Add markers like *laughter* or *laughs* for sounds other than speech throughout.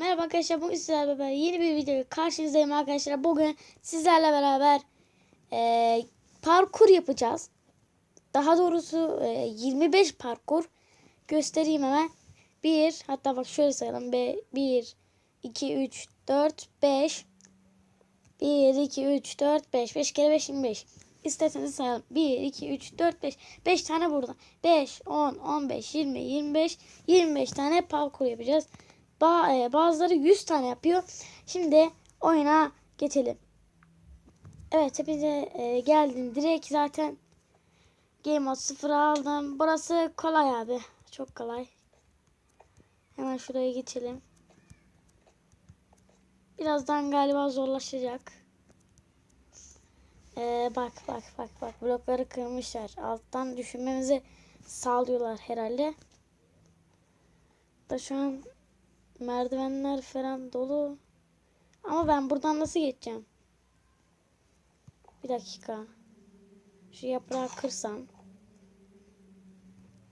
Merhaba arkadaşlar bugün sizlerle beraber yeni bir video karşınızdayım arkadaşlar. Bugün sizlerle beraber e, parkur yapacağız. Daha doğrusu e, 25 parkur göstereyim hemen. 1 hatta bak şöyle sayalım. 1, 2, 3, 4, 5. 1, 2, 3, 4, 5. 5 kere 5, 25. İsterseniz sayalım. 1, 2, 3, 4, 5. 5 tane burada. 5, 10, 15, 20, 25. 25 tane parkur yapacağız. E, bazıları 100 tane yapıyor. Şimdi oyuna geçelim. Evet hepinize e, geldim. Direkt zaten Game Mode 0 aldım. Burası kolay abi. Çok kolay. Hemen şuraya geçelim. Birazdan galiba zorlaşacak. Ee, bak bak bak bak blokları kırmışlar. Alttan düşünmemizi sağlıyorlar herhalde. Da şu an merdivenler falan dolu. Ama ben buradan nasıl geçeceğim? Bir dakika. Şu yaprağı kırsam.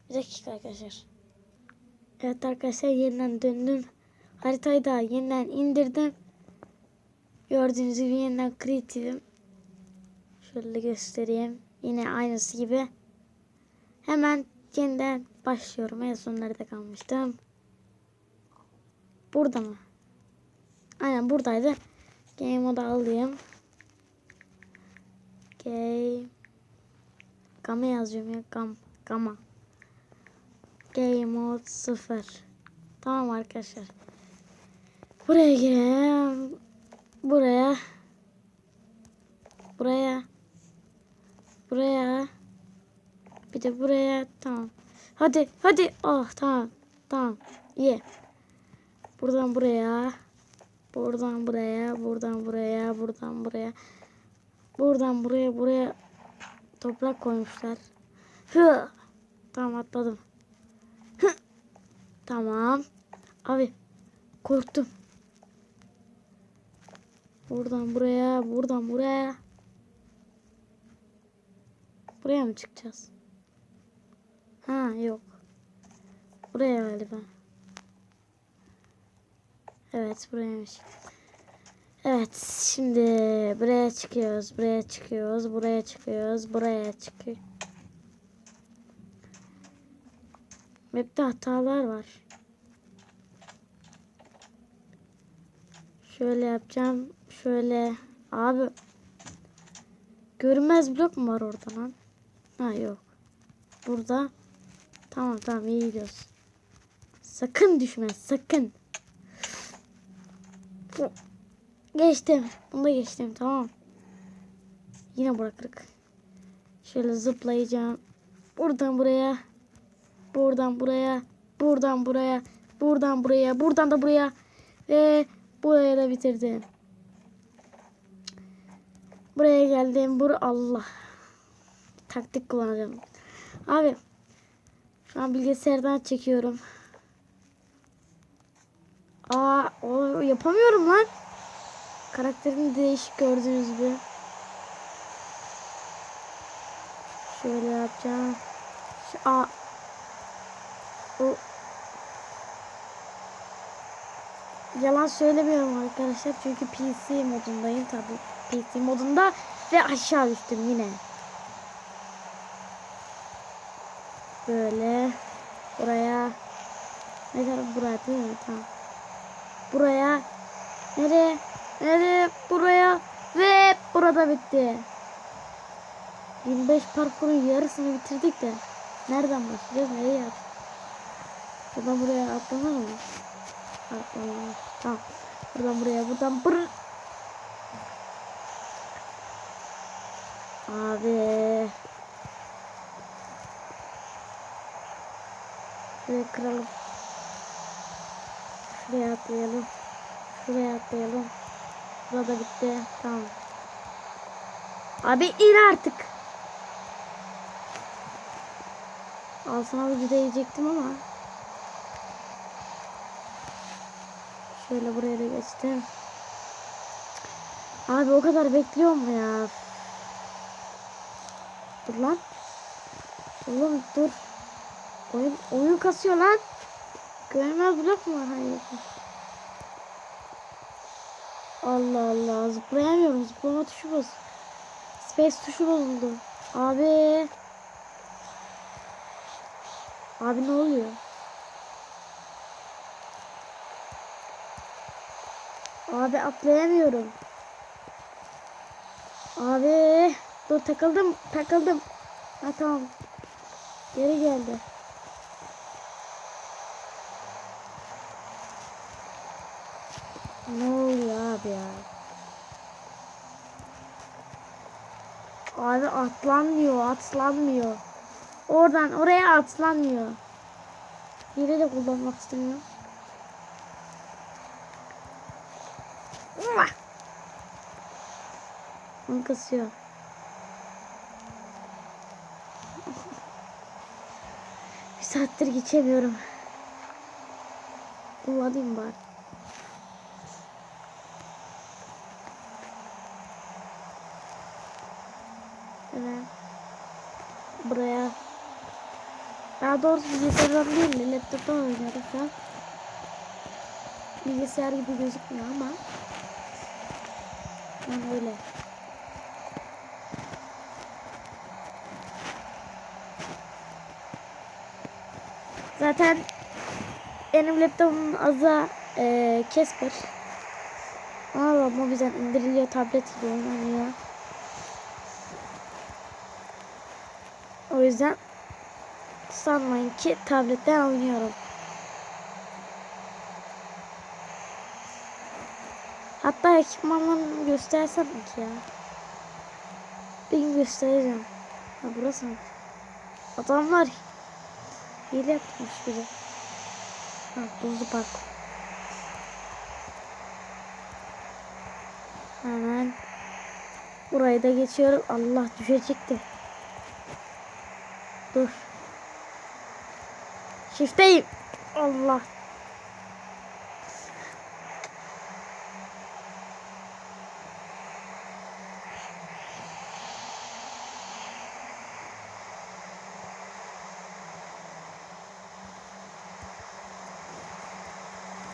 Bir dakika arkadaşlar. Evet arkadaşlar yeniden döndüm. Haritayı da yeniden indirdim. Gördüğünüz gibi yeniden kreatifim. Şöyle göstereyim. Yine aynısı gibi. Hemen yeniden başlıyorum. En son nerede kalmıştım? Burada mı? Aynen buradaydı. Game moda alayım. Game. Gama yazıyorum ya. Gam. Gama. Game mode 0. Tamam arkadaşlar. Buraya girelim. Buraya. Buraya. Buraya. Bir de buraya. Tamam. Hadi. Hadi. Oh tamam. Tamam. İyi. Buradan buraya. Buradan buraya. Buradan buraya. Buradan buraya. Buradan buraya. Buraya toprak koymuşlar. Hı. Tamam atladım. Hı. Tamam. Abi korktum. Buradan buraya. Buradan buraya. Buraya mı çıkacağız? Ha yok. Buraya galiba. Evet buraymış. Evet şimdi buraya çıkıyoruz. Buraya çıkıyoruz. Buraya çıkıyoruz. Buraya çıkıyor. Map'te hatalar var. Şöyle yapacağım. Şöyle. Abi. Görünmez blok mu var orada lan? Ha yok. Burada. Tamam tamam iyi gidiyoruz. Sakın düşme sakın. Geçtim. Bunu da geçtim tamam. Yine bırakırık. Şöyle zıplayacağım. Buradan buraya. Buradan buraya. Buradan buraya. Buradan buraya. Buradan da buraya. Ve buraya da bitirdim. Buraya geldim. Bur Allah. Taktik kullanacağım. Abi. Şu an bilgisayardan çekiyorum. Aa, o yapamıyorum lan. Karakterim değişik gördüğünüz gibi. Şöyle yapacağım. Şu, aa. O. Yalan söylemiyorum arkadaşlar çünkü PC modundayım tabi. PC modunda ve aşağı düştüm yine. Böyle buraya ne taraf buraya değil mi? Tamam. Buraya nereye? Nereye? Buraya ve burada bitti. 25 parkurun yarısını bitirdik de nereden başlayacağız? Nereye yapacağız? Buradan buraya atlanır mı? Atlanır. Tamam. Buradan buraya, buradan bur. Abi. Şuraya kıralım. Şuraya atlayalım. Şuraya atlayalım. Burada bitti. Tamam. Abi in artık. Al sana ucu diyecektim ama. Şöyle buraya da geçtim. Abi o kadar bekliyor mu ya? Dur lan. Oğlum dur. Oyun, oyun kasıyor lan. Görmez blok mu? Hayır. Allah Allah zıplayamıyorum. Zıplama tuşu bozuldu. Space tuşu bozuldu. Abi. Abi ne oluyor? Abi atlayamıyorum. Abi. Dur takıldım. Takıldım. Ha tamam. Geri geldi. Ne oluyor abi ya? Abi atlanmıyor, atlanmıyor. Oradan oraya atlanmıyor. Yine de kullanmak istemiyorum. Onu kısıyor. *laughs* Bir saattir geçemiyorum. Kullanayım bari. Evet. Buraya. Daha doğrusu bilgisayardan değil de laptoptan oynuyorum şu an. Bilgisayar gibi gözükmüyor ama. Yani öyle. Zaten benim laptopum aza e, Casper. Ama mobilden indiriliyor tablet gibi oynanıyor. O yüzden sanmayın ki tabletten oynuyorum. Hatta ekipmanlarını göstersem ki ya? Bir gün göstereceğim. Ha burası mı? Adamlar hile yapmış biri. Ha buzlu park. Hemen burayı da geçiyorum. Allah düşecekti. Dur. Shift'teyim. Allah.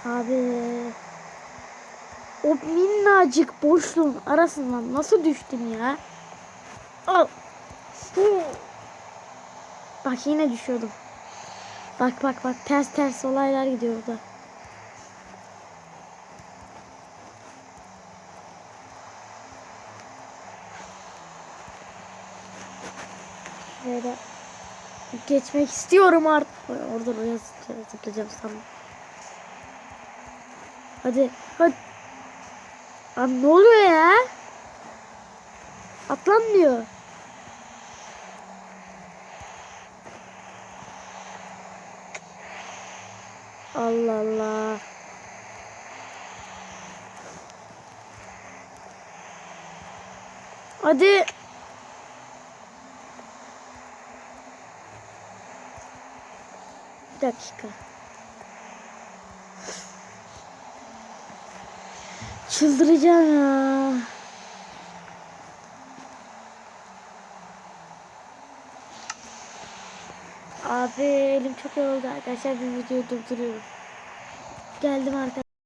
Abi. O minnacık boşluğun arasından nasıl düştüm ya? Al. Bak yine düşüyordum. Bak bak bak ters ters olaylar gidiyor burada. Da geçmek istiyorum artık. Orada oraya zıplayacağım sandım. Hadi hadi. Abi ne oluyor ya? Atlanmıyor. Allah Allah. Hadi. Bir dakika. Çıldıracağım ya. Abi elim çok yoruldu arkadaşlar bir videoyu durduruyorum. Geldim arkadaşlar.